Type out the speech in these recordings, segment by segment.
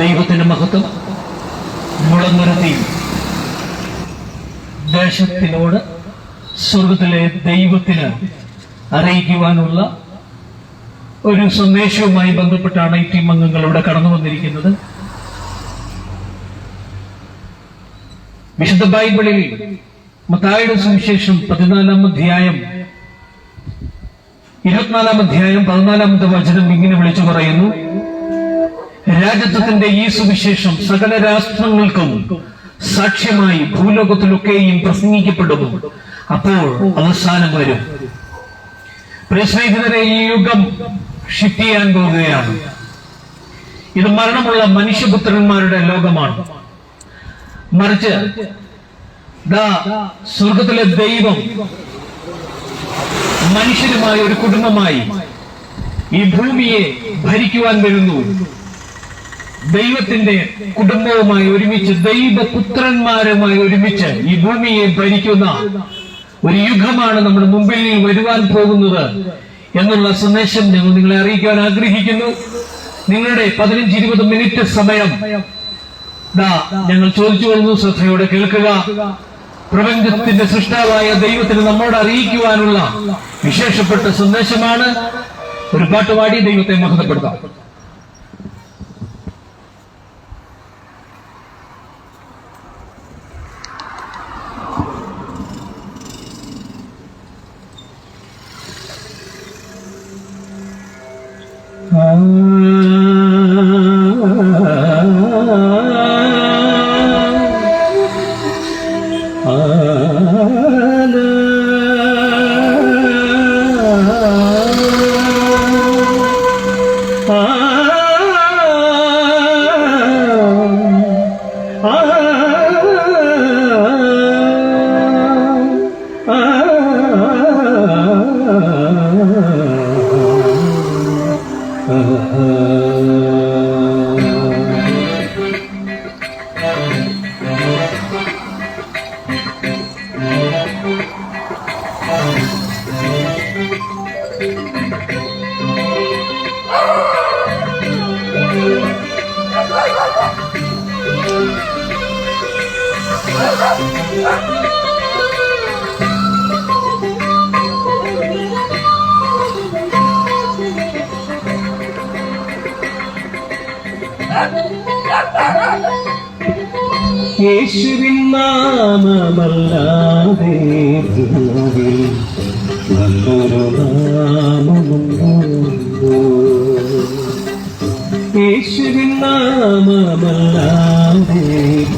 ദൈവത്തിന്റെ മഹത്വം മുളനിർത്തി ദേശത്തിനോട് സ്വർഗത്തിലെ ദൈവത്തിന് അറിയിക്കുവാനുള്ള ഒരു സന്ദേശവുമായി ബന്ധപ്പെട്ടാണ് ഈ ടീം അംഗങ്ങൾ ഇവിടെ കടന്നു വന്നിരിക്കുന്നത്. വിശുദ്ധ ബൈബിളിൽ മത്തായുടെ സുവിശേഷം പതിനാലാം അധ്യായം ഇരുപത്തിനാലാം അധ്യായം പതിനാലാമത്തെ വചനം ഇങ്ങനെ വിളിച്ചു പറയുന്നു. രാജ്യത്വത്തിന്റെ ഈ സുവിശേഷം സകല രാഷ്ട്രങ്ങൾക്കും സാക്ഷ്യമായി ഭൂലോകത്തിലൊക്കെയും പ്രസംഗിക്കപ്പെടുന്നു. അപ്പോൾ അവസാനം വരും. പ്രസ്നേഹിതരെ ഈ യുഗം ഷിഫ്റ്റ് ചെയ്യാൻ പോകുകയാണ് ഇത് മരണമുള്ള മനുഷ്യപുത്രന്മാരുടെ ലോകമാണ്. മറിച്ച് സ്വർഗത്തിലെ ദൈവം മനുഷ്യരുമായ ഒരു കുടുംബമായി ഈ ഭൂമിയെ ഭരിക്കുവാൻ വരുന്നു. ദൈവത്തിന്റെ കുടുംബവുമായി ഒരുമിച്ച് ദൈവപുത്രന്മാരുമായി ഒരുമിച്ച് ഈ ഭൂമിയെ ഭരിക്കുന്ന ഒരു യുഗമാണ് നമ്മുടെ മുമ്പിൽ വരുവാൻ പോകുന്നത് എന്നുള്ള സന്ദേശം ഞങ്ങൾ നിങ്ങളെ അറിയിക്കാൻ ആഗ്രഹിക്കുന്നു. നിങ്ങളുടെ പതിനഞ്ച് ഇരുപത് മിനിറ്റ് സമയം ദാ ഞങ്ങൾ ചോദിച്ചു കൊള്ളുന്നു ശ്രദ്ധയോടെ കേൾക്കുക. പ്രപഞ്ചത്തിന്റെ സൃഷ്ടാവായ ദൈവത്തിന് നമ്മോട് അറിയിക്കുവാനുള്ള വിശേഷപ്പെട്ട സന്ദേശമാണ്. ഒരു പാട്ടുപാടി ദൈവത്തെ മഹത്വപ്പെടുത്താം. യേശുവിൻ നാമമല്ലാതെ നല്ലൊരു നാമമുണ്ടോ. യേശുവിൻ നാമമല്ലാതെ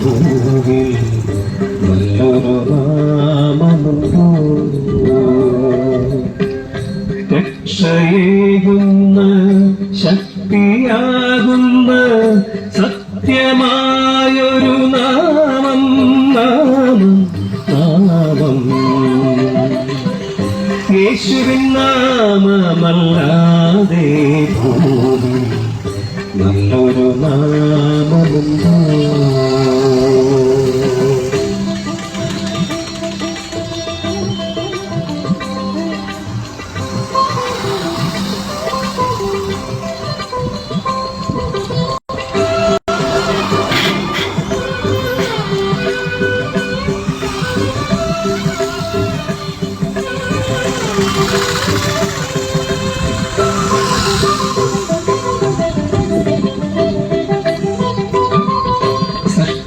ഭൂമിയിൽ നാമം. യേശുവിൻ നാമമല്ലാതെ ഭൂമി നല്ലൊരു നാമമുണ്ടോ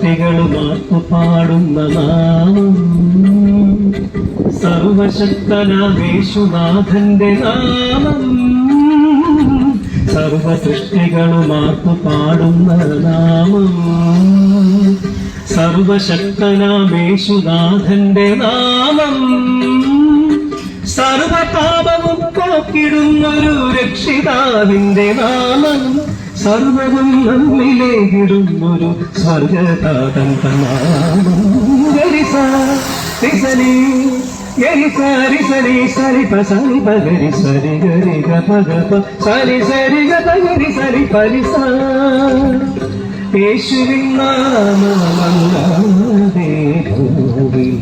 സൃഷ്ടികളുമാർക്കു പാടുന്ന നാമം സർവശക്തനാമേശുനാഥന്റെ നാമം സർവ സൃഷ്ടികളുമാർക്കു പാടുന്ന നാമം സർവശക്തനാമേശുനാഥന്റെ നാമം സർവപാപവും പോക്കിടുന്നൊരു രക്ഷിതാവിന്റെ നാമം സർവവും നമ്മിലേകിടുന്നൊരു സ്വർഗതാതന്റെ നാമം ഗരിസ റിസനി ഗരിസ റിസനി സരി പ സരി പ ഗരി സരി ഗരി ഗ പ ഗ പ സരി സരി ഗ പ ഗരി സരി പരിസ യേശുവിൻ നാമമല്ലാതെ ഭൂമിയിൽ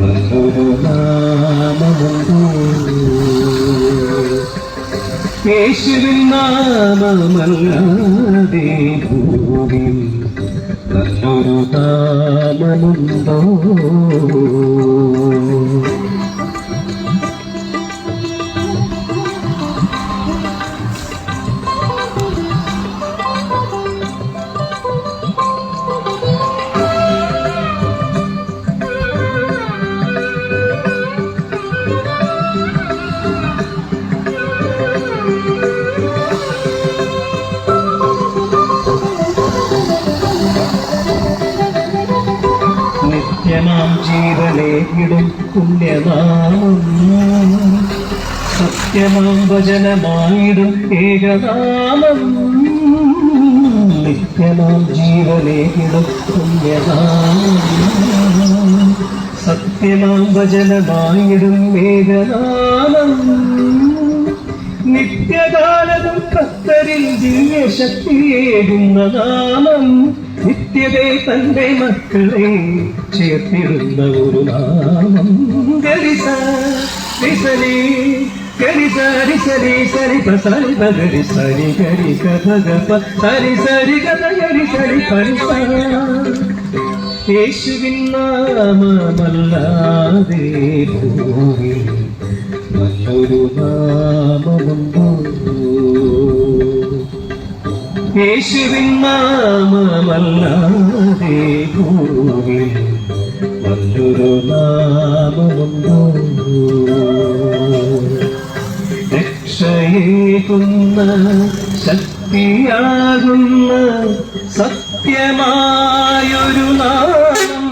നല്ലൊരു നാമമുണ്ടോ യേശുവിൻ നാമമല്ലാതെ ഭൂമിയിൽ നല്ലൊരു നാമമുണ്ടോ സത്യമാം വചനമായിടും ഏകനാമം. നിത്യമാം ജീവനേകിടും പുണ്യനാമം. സത്യമാം വചനമായിടും ഏകനാമം നിത്യകാലവും കത്തരിൽ ദിവ്യശക്തിയേകുന്ന നാമം. നിത്യതേ തന്റെ മക്കളെ ചേർത്തിടുന്ന ഒരു നാമം. ഗരിസ റിസലി ഗരിസ റിസലി സരി സരി ഗരി സരി ഗരി കഥ സരി സരി കഥ ഗരി സരി പരിസ യേശുവിൻ നാമമല്ലാതെ ഭൂമിയിൽ നല്ലൊരു നാമമുണ്ടോ? യേശുവിൻ നാമമല്ലാതെ ഭൂമിയിൽ നല്ലൊരു നാമമുണ്ടോ? രക്ഷയേകുന്ന ശക്തിയാകുന്ന സത്യമായൊരു നാമം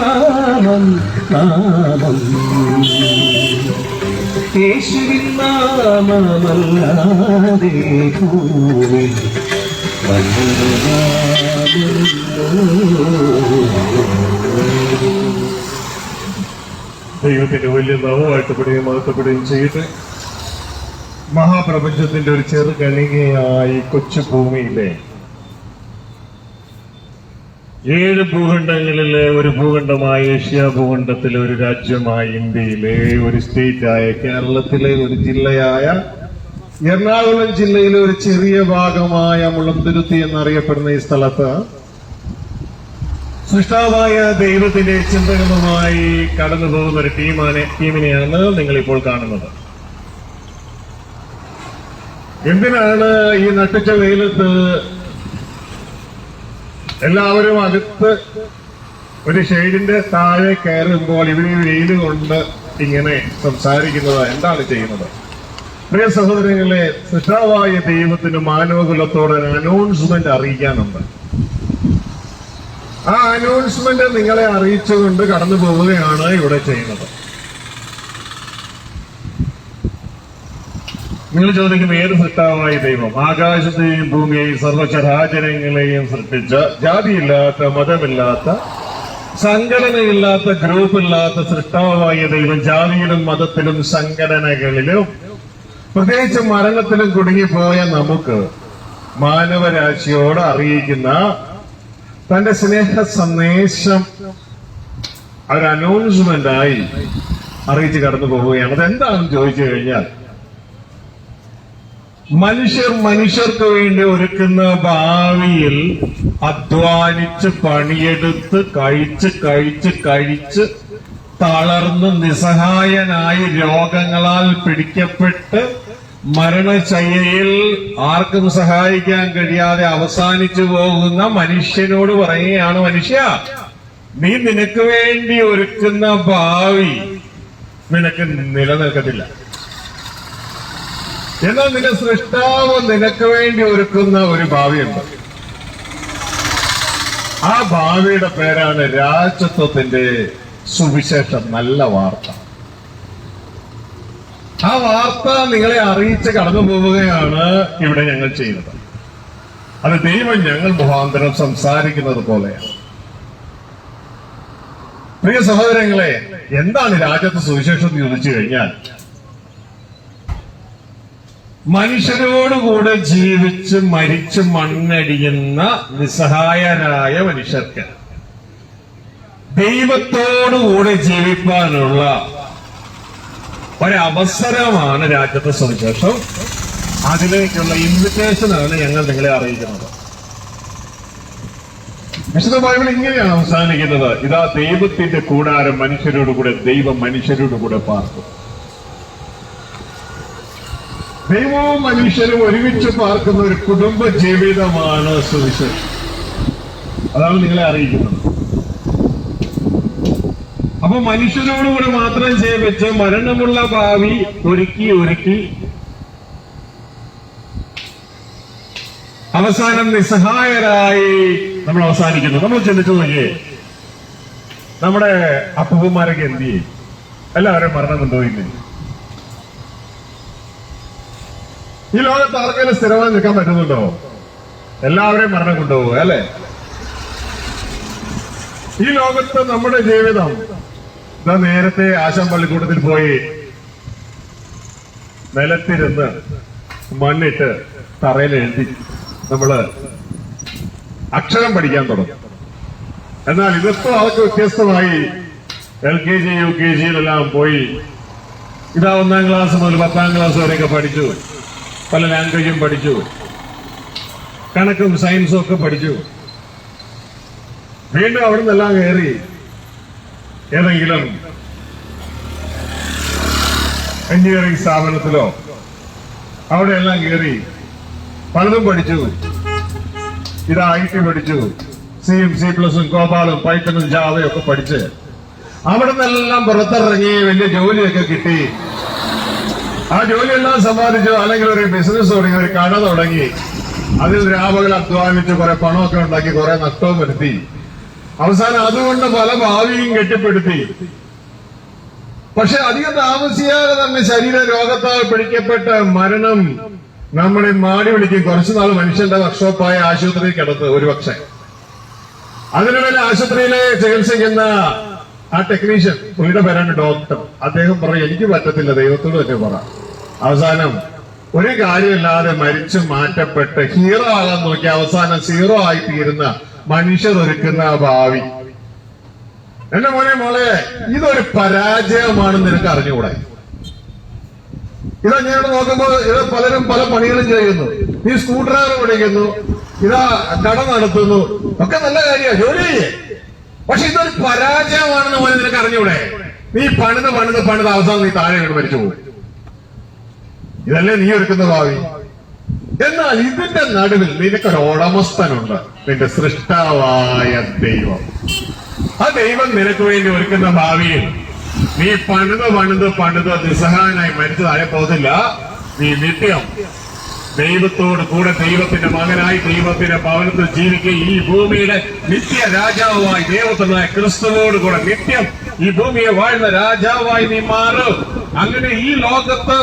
നാമം നാമം. യേശുവിൻ നാമമല്ലാതെ നാമമുണ്ടോ ദൈവത്തിന്റെ വലിയ നാമമായിട്ടപ്പെടുകയും മഹത്വപ്പെടുകയും ചെയ്യട്ടെ. മഹാപ്രപഞ്ചത്തിന്റെ ഒരു ചെറു കണികയായി കൊച്ചു ഭൂമിയിലെ ഏഴ് ഭൂഖണ്ഡങ്ങളിലെ ഒരു ഭൂഖണ്ഡമായ ഏഷ്യ ഭൂഖണ്ഡത്തിലെ ഒരു രാജ്യമായ ഇന്ത്യയിലെ ഒരു സ്റ്റേറ്റായ കേരളത്തിലെ ഒരു ജില്ലയായ എറണാകുളം ജില്ലയിലെ ഒരു ചെറിയ ഭാഗമായ മുളന്തുരുത്തി എന്നറിയപ്പെടുന്ന ഈ സ്ഥലത്ത് സൃഷ്ടാവായ ദൈവത്തിന്റെ ചിന്തകളുമായി കടന്നു പോകുന്ന ഒരു ടീമാണ് ടീമിനെയാണ് നിങ്ങളിപ്പോൾ കാണുന്നത്. എന്തിനാണ് ഈ നട്ടിച്ച വെയിലത്ത് എല്ലാവരും അടുത്ത് ഒരു ഷെയ്ഡിന്റെ താഴെ കയറുമ്പോൾ ഇവർ ഈ വെയിൽ കൊണ്ട് ഇങ്ങനെ സംസാരിക്കുന്നത് എന്താണ് ചെയ്യുന്നത്? പ്രിയ സഹോദരങ്ങളെ സൃഷ്ടാവായ ദൈവത്തിന് മാനവകുലത്തോടെ അനൗൺസ്മെന്റ് അറിയിക്കാനുണ്ട്. ആ അനൗൺസ്മെന്റ് നിങ്ങളെ അറിയിച്ചുകൊണ്ട് കടന്നു പോവുകയാണ് ഇവിടെ ചെയ്യുന്നത്. നിങ്ങൾ ചോദിക്കും ഏത് സൃഷ്ടാവായ ദൈവം? ആകാശത്തെയും ഭൂമിയെയും സർവചരാചരങ്ങളെയും സൃഷ്ടിച്ച ജാതിയില്ലാത്ത മതമില്ലാത്ത സംഘടനയില്ലാത്ത ഗ്രൂപ്പില്ലാത്ത സൃഷ്ടാവായ ദൈവം ജാതിയിലും മതത്തിലും സംഘടനകളിലും പ്രത്യേകിച്ച് മരണത്തിലും കുടുങ്ങിപ്പോയ നമുക്ക് മാനവരാശിയോട് അറിയിക്കുന്ന തന്റെ സ്നേഹ സന്ദേശം ഒരു അനൗൺസ്മെന്റ് ആയി അറിയിച്ച് കടന്നു പോവുകയാണ് അതെന്താണെന്ന് ചോദിച്ചു കഴിഞ്ഞാൽ മനുഷ്യർ മനുഷ്യർക്ക് വേണ്ടി ഒരുക്കുന്ന ഭാവിയിൽ അധ്വാനിച്ച് പണിയെടുത്ത് കഴിച്ച് കഴിച്ച് കഴിച്ച് തളർന്ന് നിസ്സഹായനായി രോഗങ്ങളാൽ പിടിക്കപ്പെട്ട് മരണശയ്യയിൽ ആർക്കും സഹായിക്കാൻ കഴിയാതെ അവസാനിച്ചു പോകുന്ന മനുഷ്യനോട് പറയുകയാണ് മനുഷ്യ നീ നിനക്ക് വേണ്ടി ഒരുക്കുന്ന ഭാവി നിനക്ക് നിലനിൽക്കത്തില്ല. എന്നാൽ നിന്റെ സൃഷ്ടാവ് നിനക്ക് വേണ്ടി ഒരുക്കുന്ന ഒരു ഭാവിയുണ്ട്. ആ ഭാവിയുടെ പേരാണ് രാജത്വത്തിന്റെ സുവിശേഷം. നല്ല വാർത്ത. ആ വാർത്ത നിങ്ങളെ അറിയിച്ച് കടന്നു പോവുകയാണ് ഇവിടെ ഞങ്ങൾ ചെയ്യുന്നത്. അത് ദൈവം ഞങ്ങൾ മുഖാന്തരം സംസാരിക്കുന്നത് പോലെയാണ്. പ്രിയ സഹോദരങ്ങളെ എന്താണ് രാജ്യത്ത് സുവിശേഷം എന്ന് ചോദിച്ചു കഴിഞ്ഞാൽ മനുഷ്യരോടുകൂടെ ജീവിച്ച് മരിച്ച് മണ്ണടിയുന്ന നിസ്സഹായരായ മനുഷ്യർക്ക് ദൈവത്തോടുകൂടെ ജീവിക്കാനുള്ള ഒരവസരമാണ് രാജ്യത്തെ സുവിശേഷം. അതിലേക്കുള്ള ഇൻവിറ്റേഷനാണ് ഞങ്ങൾ നിങ്ങളെ അറിയിക്കുന്നത്. വിശുദ്ധ ബൈബിൾ ഇങ്ങനെയാണ് അവസാനിക്കുന്നത്. ഇതാ ദൈവത്തിന്റെ കൂടാരം മനുഷ്യരോടുകൂടെ ദൈവം മനുഷ്യരോടുകൂടെ പാർക്കും ദൈവവും മനുഷ്യരും ഒരുമിച്ച് പാർക്കുന്ന ഒരു കുടുംബ ജീവിതമാണ് സുവിശേഷം. അതാണ് നിങ്ങളെ അറിയിക്കുന്നത്. അപ്പൊ മനുഷ്യരോടുകൂടെ മാത്രം ചെയ്യിച്ച് മരണമുള്ള ഭാവി ഒരുക്കി ഒരുക്കി. അവസാനം നിസ്സഹായരായി നമ്മൾ അവസാനിക്കുന്നു. നമ്മൾ ചിന്തിച്ചു നോക്കിയേ നമ്മുടെ അപ്പൂപ്പന്മാരൊക്കെ എന്ത് ചെയ്യും? എല്ലാവരും മരണം കൊണ്ടുപോയില്ലേ ഈ ലോകത്ത് ആർക്കെങ്കിലും സ്ഥിരമായി നിൽക്കാൻ പറ്റുന്നുണ്ടോ? എല്ലാവരെയും മരണം കൊണ്ടുപോകുക അല്ലെ? ഈ ലോകത്ത് നമ്മുടെ ജീവിതം ഇതാ നേരത്തെ ആശാൻ പള്ളിക്കൂട്ടത്തിൽ പോയി നിലത്തിരുന്ന് മണ്ണിട്ട് തറയിൽ എഴുതി നമ്മൾ അക്ഷരം പഠിക്കാൻ തുടങ്ങും. എന്നാൽ ഇതിപ്പോ അതൊക്കെ വ്യത്യസ്തമായി L K G U K ജിയിലെല്ലാം പോയി. ഇതാ ഒന്നാം ക്ലാസ് മുതൽ പത്താം ക്ലാസ് വരെയൊക്കെ പഠിച്ചു. പല ലാംഗ്വേജും പഠിച്ചു. കണക്കും സയൻസും ഒക്കെ പഠിച്ചു. വീണ്ടും അവിടെ നിന്നെല്ലാം കയറി. ഏതെങ്കിലും എഞ്ചിനീയറിംഗ് സ്ഥാപനത്തിലോ അവിടെയെല്ലാം കയറി പലതും പഠിച്ചു. ഇത് ഐ ടി പഠിച്ചു. സിയും സി പ്ലസും കോപാലും പൈത്തനും ജാവയും ഒക്കെ പഠിച്ച് അവിടെ നിന്നെല്ലാം പുറത്തിറങ്ങി വലിയ ജോലിയൊക്കെ കിട്ടി. ആ ജോലിയെല്ലാം സമ്പാദിച്ചു അല്ലെങ്കിൽ ഒരു ബിസിനസ് തുടങ്ങി ഒരു കട തുടങ്ങി. അതിൽ രാപകൽ അധ്വാനിച്ച് കുറെ പണമൊക്കെ ഉണ്ടാക്കി കുറെ നഷ്ടവും വരുത്തി. അവസാനം അതുകൊണ്ട് പല ഭാവിയും കെട്ടിപ്പെടുത്തി. പക്ഷെ അധികം താമസിയാതെ തന്നെ ശരീര രോഗത്താൽ പിടിക്കപ്പെട്ട മരണം നമ്മളെ മാടി വിളിക്കും. കുറച്ചു നാൾ മനുഷ്യന്റെ വർക്ക്ഷോപ്പായ ആശുപത്രിയിൽ കിടത്ത് ഒരുപക്ഷെ അതിനിടയിൽ ആശുപത്രിയിലെ ചികിത്സിക്കുന്ന ആ ടെക്നീഷ്യൻ പുള്ളിയുടെ പേരാണ് ഡോക്ടർ അദ്ദേഹം പറയും എനിക്ക് പറ്റത്തില്ല ദൈവത്തോട് തന്നെ പറ. അവസാനം ഒരു കാര്യമില്ലാതെ മരിച്ചു മാറ്റപ്പെട്ട് ഹീറോ ആകാൻ നോക്കി അവസാനം സീറോ ആയി തീരുന്ന മനുഷ്യർ ഒരുക്കുന്ന ഭാവി. എന്റെ മോനെ മോളെ ഇതൊരു പരാജയമാണ് നിനക്ക് അറിഞ്ഞുകൂടെ? ഇതാ ഞാൻ നോക്കുമ്പോൾ ഇത് പലരും പല പണികളും ചെയ്യുന്നു. നീ സ്കൂട്ടർ പഠിക്കുന്നു ഇതാ കട നടത്തുന്നു. ഒക്കെ നല്ല കാര്യമാണ് ജോലി ചെയ്യേ. പക്ഷെ ഇതൊരു പരാജയമാണെന്ന് പോലെ നിനക്ക് അറിഞ്ഞൂടെ? നീ പണിത് പണിത് പണിത് അവസാനം നീ താഴെ വീണ് മരിച്ചു പോകും. ഇതല്ലേ നീ ഒരുക്കുന്ന ഭാവി? എന്നാൽ ഇതിന്റെ നടുവിൽ നിനക്കൊരു ഉടമസ്ഥനുണ്ട് നിന്റെ സൃഷ്ടാവായ ദൈവം. ആ ദൈവം നിനക്ക് വേണ്ടി ഒരുക്കുന്ന ഭാവിയിൽ നീ പണിത് പണിത് പണിത് നിസ്സഹായനായി മരിച്ചതായ പോകുന്നില്ല നീ നിത്യം ദൈവത്തോട് കൂടെ ദൈവത്തിന്റെ മകനായി ദൈവത്തിന്റെ ഭവനത്തിൽ ജീവിക്കുക. ഈ ഭൂമിയുടെ നിത്യ രാജാവുമായി ദൈവത്തിനായ ക്രിസ്തുവോട് കൂടെ നിത്യം ഈ ഭൂമിയെ വാഴുന്ന രാജാവായി നീ മാറും. അങ്ങനെ ഈ ലോകത്ത്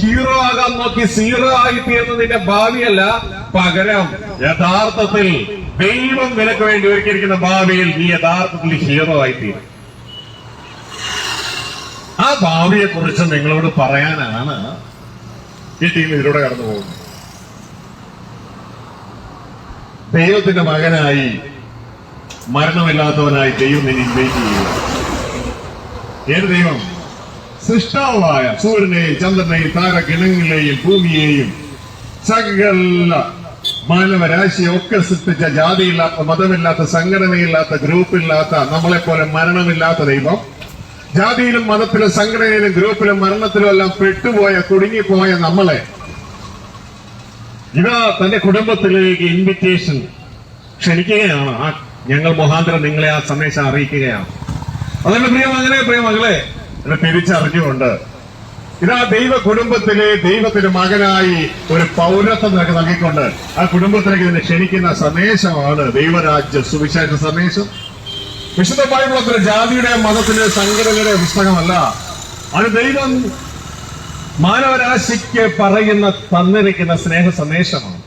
ഹീറോ ആകാൻ നോക്കി സീറോ ആയി തീർന്നതിന്റെ ഭാവിയല്ല പകരം. യഥാർത്ഥത്തിൽ ദൈവം നിനക്ക് വേണ്ടി ഒരുക്കിയിരിക്കുന്ന ഭാവിയിൽ നീ യഥാർത്ഥത്തിൽ ഹീറോ ആയി തീരും ആ ഭാവിയെ കുറിച്ച് നിങ്ങളോട് പറയാനാണ് ഈ ടീം ഇതിലൂടെ കടന്നു പോകുന്നത് ദൈവത്തിന്റെ മകനായി മരണമില്ലാത്തവനായി ദൈവം നിന്നെ ഇൻവൈറ്റ് ചെയ്യുക ഏത് ദൈവം? സൃഷ്ടാവായ സൂര്യനെയും ചന്ദ്രനെയും താരകിണങ്ങളെയും ഭൂമിയെയും സകല മാനവരാശിയെ ഒക്കെ സൃഷ്ടിച്ച ജാതിയില്ലാത്ത മതമില്ലാത്ത സംഘടനയില്ലാത്ത ഗ്രൂപ്പില്ലാത്ത നമ്മളെപ്പോലെ മരണമില്ലാത്ത ദൈവം. ജാതിയിലും മതത്തിലും സംഘടനയിലും ഗ്രൂപ്പിലും മരണത്തിലും എല്ലാം പെട്ടുപോയ കുടുങ്ങിപ്പോയ നമ്മളെ ഇതാ തന്റെ കുടുംബത്തിലേക്ക് ഇൻവിറ്റേഷൻ ക്ഷണിക്കുകയാണ്. ആ ഞങ്ങൾ മുഖാന്തരം നിങ്ങളെ ആ സന്ദേശം അറിയിക്കുകയാണ്. അതുകൊണ്ട് പ്രിയ മകനെ പ്രിയ മകളെ എന്നെ തിരിച്ചറിഞ്ഞുകൊണ്ട് ഇതാ ദൈവ കുടുംബത്തിലെ ദൈവത്തിന്റെ മകനായി ഒരു പൗരത്വം നിനക്ക് നൽകിക്കൊണ്ട് ആ കുടുംബത്തിലേക്ക് നിന്നെ ക്ഷണിക്കുന്ന സന്ദേശമാണ് ദൈവരാജ്യ സുവിശേഷ സന്ദേശം. വിശുദ്ധ ബൈബിൾ അത്ര ജാതിയുടെ മതത്തിന്റെ സംഘടനയുടെ പുസ്തകമല്ല. അത് ദൈവം മാനവരാശിക്ക് പറയുന്ന തന്നിരിക്കുന്ന സ്നേഹ സന്ദേശമാണ്.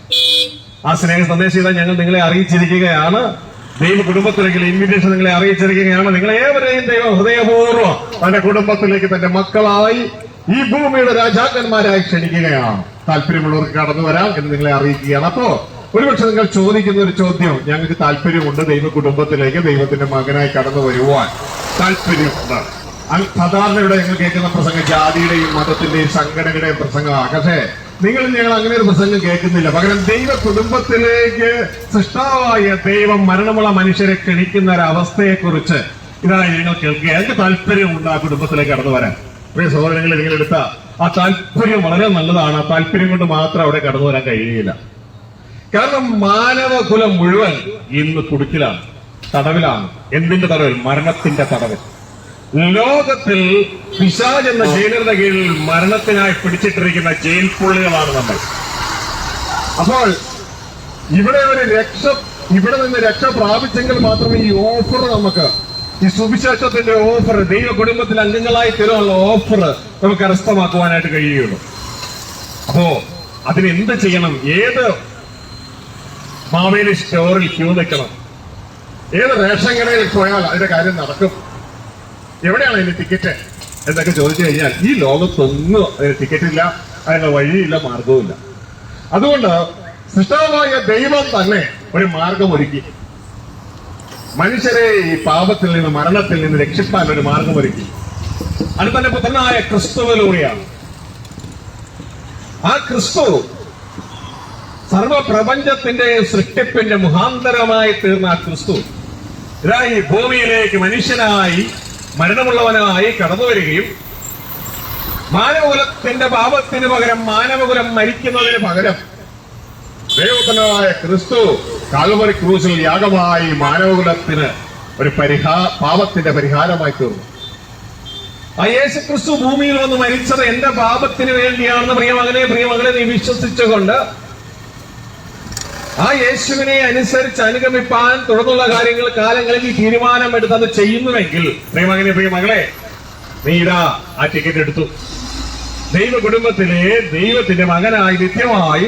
ആ സ്നേഹ സന്ദേശം ഇതാ ഞങ്ങൾ നിങ്ങളെ അറിയിച്ചിരിക്കുകയാണ്. ദൈവ കുടുംബത്തിലേക്ക് ഇൻവിറ്റേഷൻ നിങ്ങളെ അറിയിച്ചിരിക്കുകയാണ്. നിങ്ങളെ ഏവരെയും ദൈവം ഹൃദയപൂർവം തന്റെ കുടുംബത്തിലേക്ക് തന്റെ മക്കളായി ഈ ഭൂമിയുടെ രാജാക്കന്മാരായി ക്ഷണിക്കുകയാണ്. താല്പര്യമുള്ളവർക്ക് കടന്നു വരാം എന്ന് നിങ്ങളെ അറിയിക്കുകയാണ്. അപ്പോ ഒരുപക്ഷെ നിങ്ങൾ ചോദിക്കുന്ന ഒരു ചോദ്യം ഞങ്ങൾക്ക് താല്പര്യമുണ്ട് ദൈവ കുടുംബത്തിലേക്ക് ദൈവത്തിന്റെ മകനായി കടന്നു വരുവാൻ. താല്പര്യമുണ്ട്. സാധാരണ ഇവിടെ ഞങ്ങൾ കേൾക്കുന്ന പ്രസംഗം ജാതിയുടെയും മതത്തിന്റെയും സംഘടനയുടെയും പ്രസംഗമാണ്. പക്ഷേ നിങ്ങൾ ഞങ്ങൾ അങ്ങനെ ഒരു പ്രസംഗം കേൾക്കുന്നില്ല. പകരം ദൈവ കുടുംബത്തിലേക്ക് സൃഷ്ടാവായ ദൈവം മരണമുള്ള മനുഷ്യരെ ക്ഷണിക്കുന്ന ഒരു അവസ്ഥയെക്കുറിച്ച് ഇതാണ് ഞങ്ങൾ കേൾക്കുക. എനിക്ക് താല്പര്യമുണ്ട് ആ കുടുംബത്തിലേക്ക് കടന്നു വരാൻ? പ്രിയ സഹോദരങ്ങൾ നിങ്ങൾ എടുത്ത ആ താല്പര്യം വളരെ നല്ലതാണ്. ആ താല്പര്യം കൊണ്ട് മാത്രം അവിടെ കടന്നു വരാൻ കഴിയുകയില്ല. കാരണം മാനവകുലം മുഴുവൻ ഇന്ന് കുടുക്കിലാണ് തടവിലാണ്. എന്തിന്റെ തടവിൽ? മരണത്തിന്റെ തടവിൽ. ലോകത്തിൽ പിശാജ് എന്ന ജയിലറിന്റെ കീഴിൽ മരണത്തിനായി പിടിച്ചിട്ടിരിക്കുന്ന ജയിൽ പുള്ളികളാണ് നമ്മൾ. അപ്പോൾ ഇവിടെ ഒരു രക്ഷ ഇവിടെ നിന്ന് രക്ഷ പ്രാപിച്ചെങ്കിൽ മാത്രമേ ഈ ഓഫർ നമുക്ക് ഈ സുവിശേഷത്തിന്റെ ഓഫർ ദൈവ കുടുംബത്തിൽ അംഗങ്ങളായി തരുമുള്ള ഓഫർ നമുക്ക് കരസ്ഥമാക്കുവാനായിട്ട് കഴിയുള്ളൂ അപ്പോ അതിന് എന്ത് ചെയ്യണം? ഏത് മാവേലി സ്റ്റോറിൽ ക്യൂ നിൽക്കണം? ഏത് റേഷൻ കടയിൽ പോയാൽ അതിന്റെ കാര്യം നടക്കും? എവിടെയാണ് അതിന് ടിക്കറ്റ് എന്നൊക്കെ ചോദിച്ചു കഴിഞ്ഞാൽ ഈ ലോകത്തൊന്നും അതിന് ടിക്കറ്റ് ഇല്ല അതിന് വഴിയില്ല മാർഗവുമില്ല അതുകൊണ്ട് സൃഷ്ടാവായ ദൈവം തന്നെ ഒരു മാർഗം ഒരുക്കി മനുഷ്യരെ ഈ പാപത്തിൽ നിന്ന് മരണത്തിൽ നിന്ന് രക്ഷിപ്പാൻ ഒരു മാർഗം ഒരുക്കി അത് തന്നെ പുത്രനായ ക്രിസ്തുവിലൂടെയാണ്. ആ ക്രിസ്തു സർവപ്രപഞ്ചത്തിന്റെ സൃഷ്ടിപ്പിന്റെ മുഖാന്തരമായി തീർന്ന ആ ക്രിസ്തു ഇതാ ഈ ഭൂമിയിലേക്ക് മനുഷ്യനായി മരണമുള്ളവനായി കടന്നു വരികയും മാനവകുലത്തിന്റെ പാപത്തിന് പകരം മാനവകുലം മരിക്കുന്നതിന് പകരം ദൈവത്തനായ ക്രിസ്തു കാൽവറി ക്രൂസിൽ യാഗമായി മാനവകുലത്തിന് ഒരു പരിഹാ പാപത്തിന്റെ പരിഹാരമായി തീർന്നു. ആ യേശു ക്രിസ്തു ഭൂമിയിൽ വന്ന് മരിച്ചത് എന്റെ പാപത്തിന് വേണ്ടിയാണെന്ന് പ്രിയമകനെ പ്രിയമകളെ നീ വിശ്വസിച്ചുകൊണ്ട് ആ യേശുവിനെ അനുസരിച്ച് അനുഗമിപ്പാൻ തുടർന്നുള്ള കാര്യങ്ങൾ കാലങ്ങളിൽ നീ തീരുമാനമെടുത്ത് അത് ചെയ്യുന്നുവെങ്കിൽ പ്രിയമകനെ പ്രിയമകളെ നീ ആ ടിക്കറ്റ് എടുത്തു. ദൈവ കുടുംബത്തിലെ ദൈവത്തിന്റെ മകനായി നിത്യമായി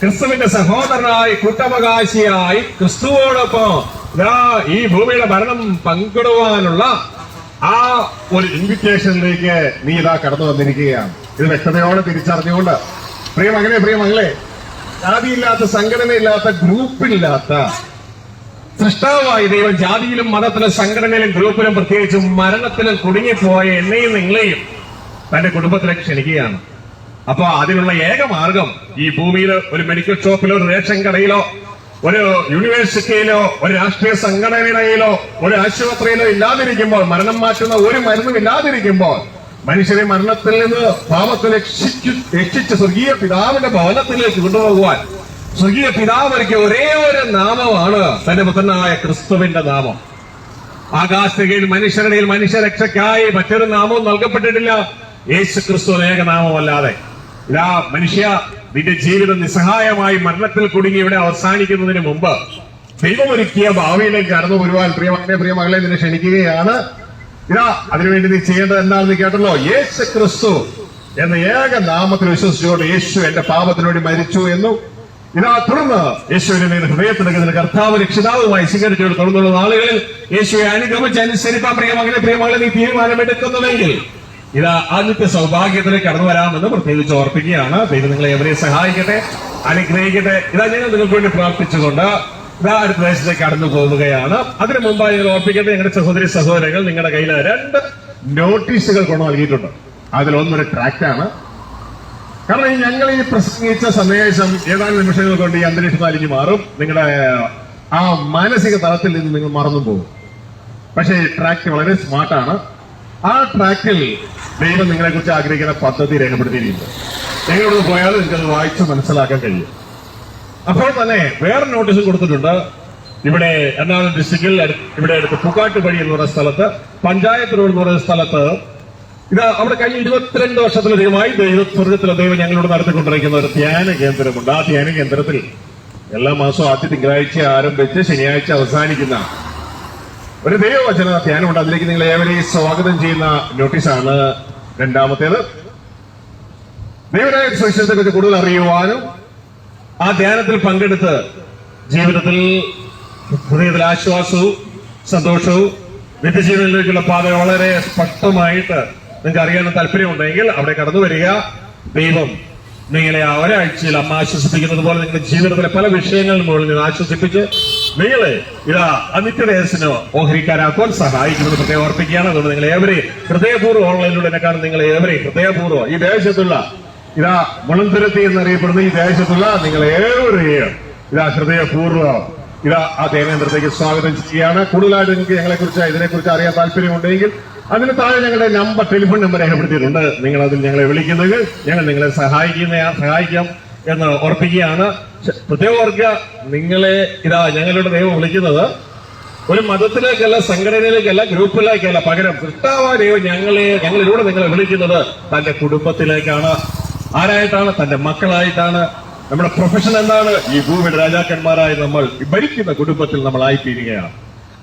ക്രിസ്തുവിന്റെ സഹോദരനായി കൂട്ടവകാശിയായി ക്രിസ്തുവോടൊപ്പം ഈ ഭൂമിയുടെ ഭരണം പങ്കിടുവാനുള്ള ആ ഒരു ഇൻവിറ്റേഷനിലേക്ക് നീ ഇതാ കടന്നു വന്നിരിക്കുകയാണ്. ഇത് വ്യക്തതയോടെ തിരിച്ചറിഞ്ഞുകൊണ്ട്. പ്രിയമകനെ പ്രിയമകളെ ജാതിയില്ലാത്ത സംഘടനയില്ലാത്ത ഗ്രൂപ്പില്ലാത്ത സൃഷ്ടാവായ ദൈവം ജാതിയിലും മതത്തിലും സംഘടനയിലും ഗ്രൂപ്പിലും പ്രത്യേകിച്ചും മരണത്തിലും കുടുങ്ങിപ്പോയ എന്നെയും നിങ്ങളെയും തന്റെ കുടുംബത്തിലേക്ക് ക്ഷണിക്കുകയാണ്. അപ്പൊ അതിനുള്ള ഏക മാർഗം ഈ ഭൂമിയിൽ ഒരു മെഡിക്കൽ ഷോപ്പിലോ ഒരു റേഷൻ കടയിലോ ഒരു യൂണിവേഴ്സിറ്റിയിലോ ഒരു രാഷ്ട്രീയ സംഘടനയിലോ ഒരു ആശുപത്രിയിലോ ഇല്ലാതിരിക്കുമ്പോൾ മരണം മാറ്റുന്ന ഒരു മരുന്നും ഇല്ലാതിരിക്കുമ്പോൾ മനുഷ്യരെ മരണത്തിൽ നിന്ന് പാപത്തിൽ രക്ഷിച്ചു രക്ഷിച്ച് സ്വർഗീയ പിതാവിന്റെ ഭവനത്തിലേക്ക് കൊണ്ടുപോകുവാൻ. സ്വർഗീയ പിതാവ് ഒരുക്കിയ ഒരേ ഒരു നാമമാണ് തന്റെ പുത്രനായ ക്രിസ്തുവിന്റെ നാമം. ആകാശകയിൽ മനുഷ്യരുടെ മനുഷ്യരക്ഷയ്ക്കായി മറ്റൊരു നാമവും നൽകപ്പെട്ടിട്ടില്ല. യേശു ക്രിസ്തു ഏകനാമമല്ലാതെ ഇതാ മനുഷ്യ നിന്റെ ജീവിതം നിസ്സഹായമായി മരണത്തിൽ കുടുങ്ങി ഇവിടെ അവസാനിക്കുന്നതിന് മുമ്പ് ദൈവമൊരുക്കിയ ഭാവിയിലേക്ക് കടന്നു വരുവാൻ പ്രിയമകനെ പ്രിയമകളെ നിന്നെ ക്ഷണിക്കുകയാണ്. ഇതാ അതിനുവേണ്ടി നീ ചെയ്യേണ്ടത് എന്താണെന്ന് കേട്ടല്ലോ? യേശു ക്രിസ്തു എന്ന ഏക നാമത്തിൽ വിശ്വസിച്ചുകൊണ്ട് യേശു എന്റെ പാപത്തിനുവേണ്ടി മരിച്ചു എന്നും. ഇതാ തുടർന്ന് യേശുവിനെ നിന്റെ ഹൃദയത്തിലെടുക്കുന്ന കർത്താവ് രക്ഷിതാവുമായി സ്വീകരിച്ചു തുടർന്നുള്ള നാളുകളിൽ യേശുവെ അനുഗമിച്ച് അനുസരിപ്പാൻ പ്രിയമകളെ പ്രിയമകളെ നീ തീരുമാനമെടുക്കുന്നുവെങ്കിൽ ഇതാ ആദ്യത്തെ സൗഭാഗ്യത്തിലേക്ക് കടന്നു വരാമെന്ന് പ്രത്യേകിച്ച് ഓർപ്പിക്കുകയാണ്. ദൈവം നിങ്ങളെ എവരെയും സഹായിക്കട്ടെ അനുഗ്രഹിക്കട്ടെ. ഇതാ ഞങ്ങൾ നിങ്ങൾക്ക് വേണ്ടി പ്രാർത്ഥിച്ചുകൊണ്ട് ഇതാ പ്രദേശത്തേക്ക് ദേശത്തേക്ക് കടന്നു പോവുകയാണ് അതിനു മുമ്പായി നിങ്ങൾ ഓർപ്പിക്കട്ടെ ഞങ്ങളുടെ സഹോദരി സഹോദരങ്ങൾ നിങ്ങളുടെ കയ്യിൽ രണ്ട് നോട്ടീസുകൾ കൊണ്ടു നൽകിയിട്ടുണ്ട്. അതിലൊന്നൊരു ട്രാക്റ്റാണ്. കാരണം ഞങ്ങൾ ഈ പ്രസംഗിച്ച സന്ദേശം ഏതാനും നിമിഷങ്ങൾ കൊണ്ട് ഈ അന്തരീക്ഷം അലിഞ്ഞു മാറും. നിങ്ങളുടെ ആ മാനസിക തലത്തിൽ നിന്ന് നിങ്ങൾ മറന്നു പോകും. പക്ഷേ ഈ ട്രാക്ക് വളരെ സ്മാർട്ടാണ്. ആ ട്രാക്കിൽ ദൈവം നിങ്ങളെ കുറിച്ച് ആഗ്രഹിക്കുന്ന പദ്ധതി രേഖപ്പെടുത്തിയിരിക്കുന്നത് നിങ്ങളോട് പോയാൽ നിങ്ങൾക്കത് വായിച്ച് മനസ്സിലാക്കാൻ കഴിയും. അപ്പോൾ തന്നെ വേറെ നോട്ടീസും കൊടുത്തിട്ടുണ്ട്. ഇവിടെ എറണാകുളം ഡിസ്ട്രിക്റ്റിൽ ഇവിടെ അടുത്ത് പൂക്കാട്ടുപടി എന്ന് പറയുന്ന സ്ഥലത്ത് പഞ്ചായത്ത് റോഡ് എന്ന് പറയുന്ന സ്ഥലത്ത് ഇത് അവിടെ കഴിഞ്ഞ ഇരുപത്തിരണ്ട് വർഷത്തിലധികമായി ദൈവ സ്വർഗത്തിലെ ദൈവം ഞങ്ങളോട് നടത്തിക്കൊണ്ടിരിക്കുന്ന ഒരു ധ്യാന കേന്ദ്രമുണ്ട്. ആ ധ്യാന കേന്ദ്രത്തിൽ എല്ലാ മാസവും ആദ്യ തിങ്കളാഴ്ച ആരംഭിച്ച് ശനിയാഴ്ച അവസാനിക്കുന്ന ഒരു ദൈവവചന ധ്യാനമുണ്ട്. അതിലേക്ക് നിങ്ങൾ ഏവരെയും സ്വാഗതം ചെയ്യുന്ന നോട്ടീസാണ് രണ്ടാമത്തേത്. ദൈവനായ കുറിച്ച് കൂടുതൽ അറിയുവാനും ആ ധ്യാനത്തിൽ പങ്കെടുത്ത് ജീവിതത്തിൽ ഹൃദയത്തിൽ ആശ്വാസവും സന്തോഷവും നിത്യജീവനിലേക്കുള്ള പാത വളരെ സ്പഷ്ടമായിട്ട് നിങ്ങൾക്ക് അറിയാൻ താല്പര്യമുണ്ടെങ്കിൽ അവിടെ കടന്നു വരിക. ദൈവം നിങ്ങളെ ആ ഒരാഴ്ചയിൽ അമ്മ ആശ്വസിപ്പിക്കുന്നത് പോലെ നിങ്ങളുടെ ജീവിതത്തിലെ പല വിഷയങ്ങളിൽ മുകളിൽ നിന്ന് ആശ്വസിപ്പിച്ച് നിങ്ങളെ ഇതാ അനിത്യദേശന് ഓഹരിക്കാരാക്കുവാൻ സഹായിക്കുന്നത് പ്രത്യേകം ഓർപ്പിക്കുകയാണ്. അതുകൊണ്ട് നിങ്ങൾ ഏവരെയും ഹൃദയപൂർവം ഓൺലൈനിലൂടെ എന്നെ നിങ്ങൾ ഏവരെയും ഹൃദയപൂർവം ഈ ദേശത്തുള്ള ഇതാ മുളന്തുരത്തി എന്നറിയപ്പെടുന്ന ഈ ദേശത്തുള്ള നിങ്ങൾ ഏവരെയും ഇതാ ഹൃദയപൂർവം ഇതാ ആ ദേവേന്ദ്രത്തേക്ക് സ്വാഗതം ചെയ്യുകയാണ്. കൂടുതലായിട്ട് നിങ്ങൾക്ക് ഞങ്ങളെ കുറിച്ച് ഇതിനെ കുറിച്ച് അറിയാൻ താല്പര്യമുണ്ടെങ്കിൽ അതിന് താഴെ ഞങ്ങളുടെ നമ്പർ ടെലിഫോൺ നമ്പർ രേഖപ്പെടുത്തിയിട്ടുണ്ട്. നിങ്ങൾ അതിൽ ഞങ്ങളെ വിളിക്കുന്നത് ഞങ്ങൾ നിങ്ങളെ സഹായിക്കുന്ന സഹായിക്കാം എന്ന് ഉറപ്പിക്കുകയാണ്. പ്രത്യേക നിങ്ങളെ ഇതാ ഞങ്ങളുടെ ദൈവം വിളിക്കുന്നത് ഒരു മതത്തിലേക്കല്ല സംഘടനയിലേക്കല്ല ഗ്രൂപ്പിലേക്കല്ല പകരം കൃഷ്ണാവ ദൈവം ഞങ്ങളെ ഞങ്ങളിലൂടെ നിങ്ങളെ വിളിക്കുന്നത് തന്റെ കുടുംബത്തിലേക്കാണ്. ആരായിട്ടാണ്? തന്റെ മക്കളായിട്ടാണ്. നമ്മുടെ പ്രൊഫഷൻ എന്താണ്? ഈ ഭൂമിയുടെ രാജാക്കന്മാരായി നമ്മൾ ഭരിക്കുന്ന കുടുംബത്തിൽ നമ്മൾ ആയിത്തീരുകയാണ്.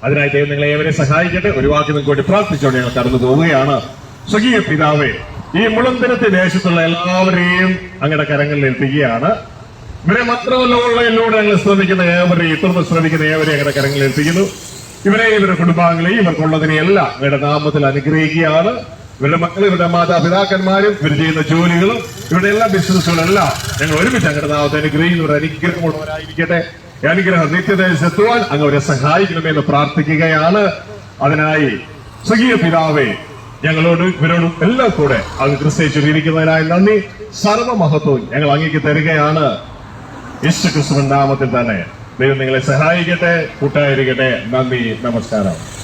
അതിനായി ദൈവം നിങ്ങളെ ഏവരെ സഹായിക്കട്ടെ. ഒരു വാക്ക് നിങ്ങൾക്ക് പ്രാർത്ഥിച്ചുകൊണ്ട് ഞങ്ങൾ കടന്നു പോവുകയാണ്. സ്വകീയ പിതാവേ ഈ മുളന്തിരത്തെ ദേശത്തുള്ള എല്ലാവരെയും അങ്ങയുടെ കരങ്ങളിൽ എത്തിക്കുകയാണ് ഇവരെ മാത്രമല്ല ഉള്ളതിലൂടെ ഞങ്ങൾ ശ്രമിക്കുന്ന ഏവരെയും തുടർന്ന് ശ്രമിക്കുന്ന ഏവരെയും ഞങ്ങളുടെ കരങ്ങളിൽ എത്തിക്കുന്നു ഇവരെ ഇവരുടെ കുടുംബാംഗങ്ങളെയും ഇവർക്കുള്ളതിനെയെല്ലാം ഇവരുടെ നാമത്തിൽ അനുഗ്രഹിക്കുകയാണ്. ഇവരുടെ മക്കൾ ഇവരുടെ മാതാപിതാക്കന്മാരും ഇവർ ചെയ്യുന്ന ജോലികളും ഇവരുടെ എല്ലാ ബിസിനസ്സുകളെല്ലാം ഞങ്ങൾ ഒരുമിച്ച് ഞങ്ങളുടെ നാമത്തെ അനുഗ്രഹിക്കുന്നവർ അനുഗ്രഹമുള്ളവരായിരിക്കട്ടെ. അനുഗ്രഹം നിത്യദേശത്തുവാൻ അങ്ങ് അവരെ സഹായിക്കണമെന്ന് പ്രാർത്ഥിക്കുകയാണ്. അതിനായി സ്വകീയ പിതാവേ ഞങ്ങളോട് ഇവരോടും എല്ലാം കൂടെ അങ്ങ് ക്രിസ്തേച്ചു നന്ദി. സർവമഹത്വവും ഞങ്ങൾ അങ്ങേക്ക് തരികയാണ്. യേശു ക്രിസ്തുവിൻ നാമത്തിൽ തന്നെ ദൈവം നിങ്ങളെ സഹായിക്കട്ടെ കൂട്ടായിരിക്കട്ടെ. നന്ദി നമസ്കാരം.